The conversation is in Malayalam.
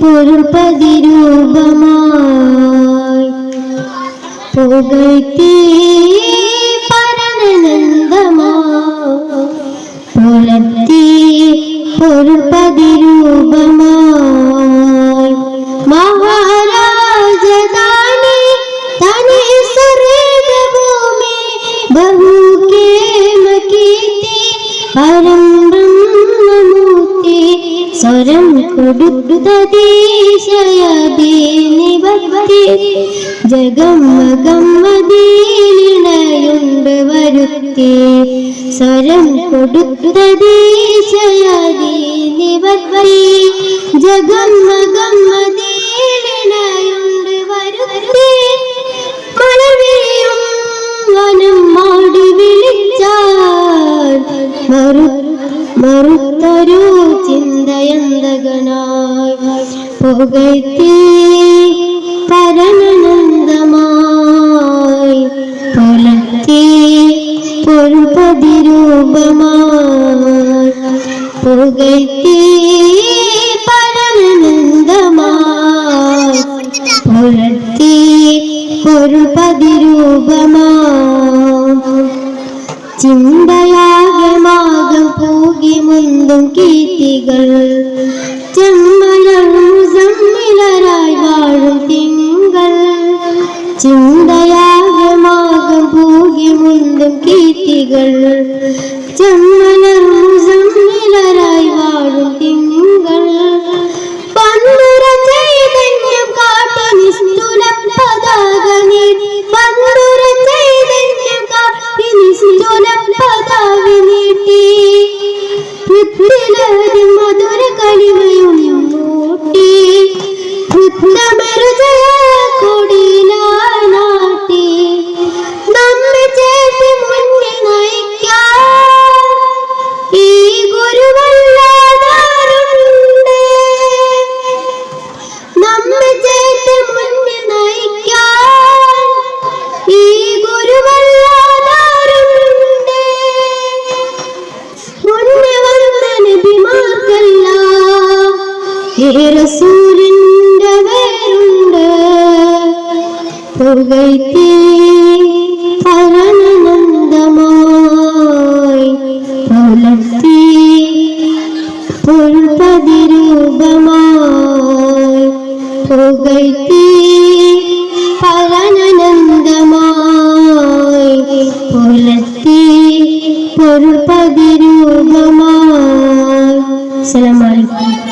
പൊരുൾ പ്രതിരൂപമായി. പുകഴ്ത്തി പരനന്ദമാ പുലർത്തി പൊരുൾ സ്വരം ജഗമ്മഗമ്മദീനിണയുണ്ട് വരുത്തി. സ്വരം കൊടുത്തതീശയതീനിവർത്തി ജഗമ്മഗമ്മദീനിണയുണ്ട് വരുത്തി. മണവിയും വനം മാടി വിളിച്ചാൽ മറു മറുത്തൊരു ചിന്തയന്തകനായി പുകഴ്ത്തി പരനന്ദമായി പുലർത്തി പൊരുപതിരൂപമായി കീർത്തികൾ ചെമ്മലറും സമ്മിലരായി വാഴും തിങ്കൾ. ചിന്തയാകമാകും പൂകി മുന്തും കീർത്തികൾ ചെമ്മലറും റസൂലിന്റെ പേരുണ്ട് പുകഴ്ത്തി പരനന്ദമായി പുലർത്തി പുൽപതിരൂപമായി പുകഴ്ത്തി പരനന്ദമായി പുലർത്തി പൊരുൾപതിരൂപമായി അസ്സലാമു അലൈക്കും.